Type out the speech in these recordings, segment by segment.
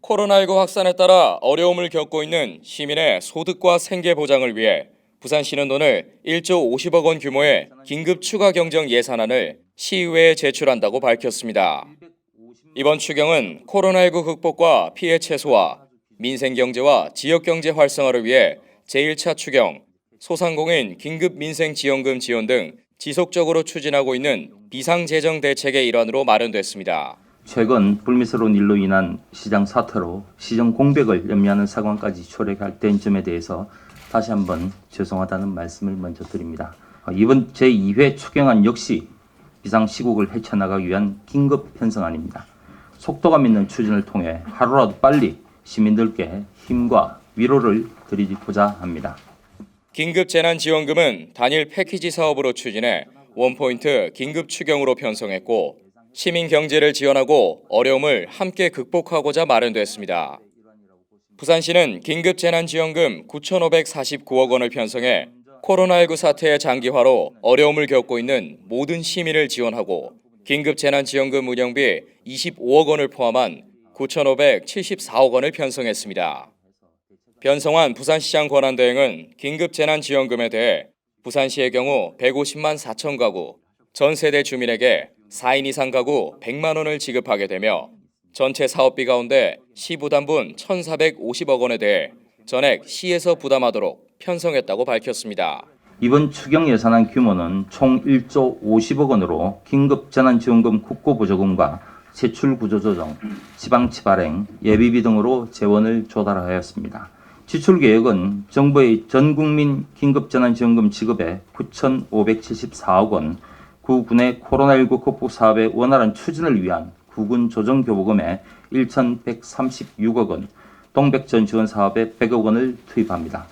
코로나19 확산에 따라 어려움을 겪고 있는 시민의 소득과 생계 보장을 위해 부산시는 오늘 1조 50억 원 규모의 긴급 추가 경정 예산안을 시의회에 제출한다고 밝혔습니다. 이번 추경은 코로나19 극복과 피해 최소화, 민생 경제와 지역 경제 활성화를 위해 제1차 추경, 소상공인 긴급 민생 지원금 지원 등 지속적으로 추진하고 있는 비상재정 대책의 일환으로 마련됐습니다. 최근 불미스러운 일로 인한 시장 사태로 시정 공백을 염려하는 상황까지 초래할 된 점에 대해서 다시 한번 죄송하다는 말씀을 먼저 드립니다. 어, 이번 제2회 추경안 역시 비상 시국을 헤쳐나가기 위한 긴급 편성안입니다. 속도감 있는 추진을 통해 하루라도 빨리 시민들께 힘과 위로를 드리고자 합니다. 긴급 재난 지원금은 단일 패키지 사업으로 추진해 원포인트 긴급 추경으로 편성했고 시민 경제를 지원하고 어려움을 함께 극복하고자 마련됐습니다. 부산시는 긴급 재난 지원금 9,549억 원을 편성해 코로나19 사태의 장기화로 어려움을 겪고 있는 모든 시민을 지원하고 긴급 재난 지원금 운영비 25억 원을 포함한 9,574억 원을 편성했습니다. 변성환 부산시장 권한대행은 긴급재난지원금에 대해 부산시의 경우 150만 4천 가구, 전 세대 주민에게 4인 이상 가구 100만 원을 지급하게 되며 전체 사업비 가운데 시 부담분 1,450억 원에 대해 전액 시에서 부담하도록 편성했다고 밝혔습니다. 이번 추경 예산안 규모는 총 1조 50억 원으로 긴급 재난지원금 국고보조금과 세출 구조조정, 지방치 발행, 예비비 등으로 재원을 조달하였습니다. 지출 계획은 정부의 전국민 긴급재난지원금 지급에 9,574억 원, 구군의 코로나19 극복 사업의 원활한 추진을 위한 구군 조정교부금에 1,136억 원, 동백전 지원 사업에 100억 원을 투입합니다.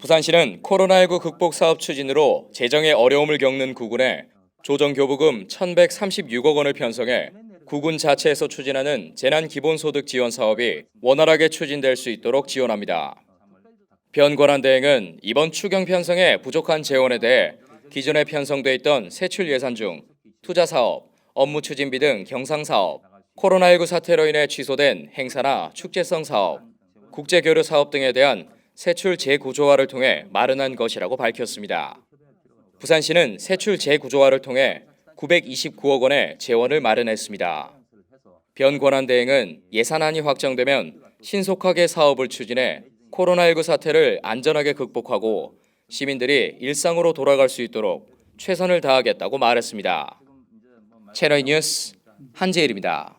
부산시는 코로나19 극복 사업 추진으로 재정에 어려움을 겪는 구군에 조정교부금 1,136억 원을 편성해 구군 자체에서 추진하는 재난기본소득 지원 사업이 원활하게 추진될 수 있도록 지원합니다. 변권한 대행은 이번 추경 편성에 부족한 재원에 대해 기존에 편성돼 있던 세출 예산 중 투자 사업, 업무 추진비 등 경상 사업, 코로나19 사태로 인해 취소된 행사나 축제성 사업, 국제 교류 사업 등에 대한 세출 재구조화를 통해 마련한 것이라고 밝혔습니다. 부산시는 세출 재구조화를 통해 929억 원의 재원을 마련했습니다. 변 권한 대행은 예산안이 확정되면 신속하게 사업을 추진해 코로나19 사태를 안전하게 극복하고 시민들이 일상으로 돌아갈 수 있도록 최선을 다하겠다고 말했습니다. 채널 뉴스 한재일입니다.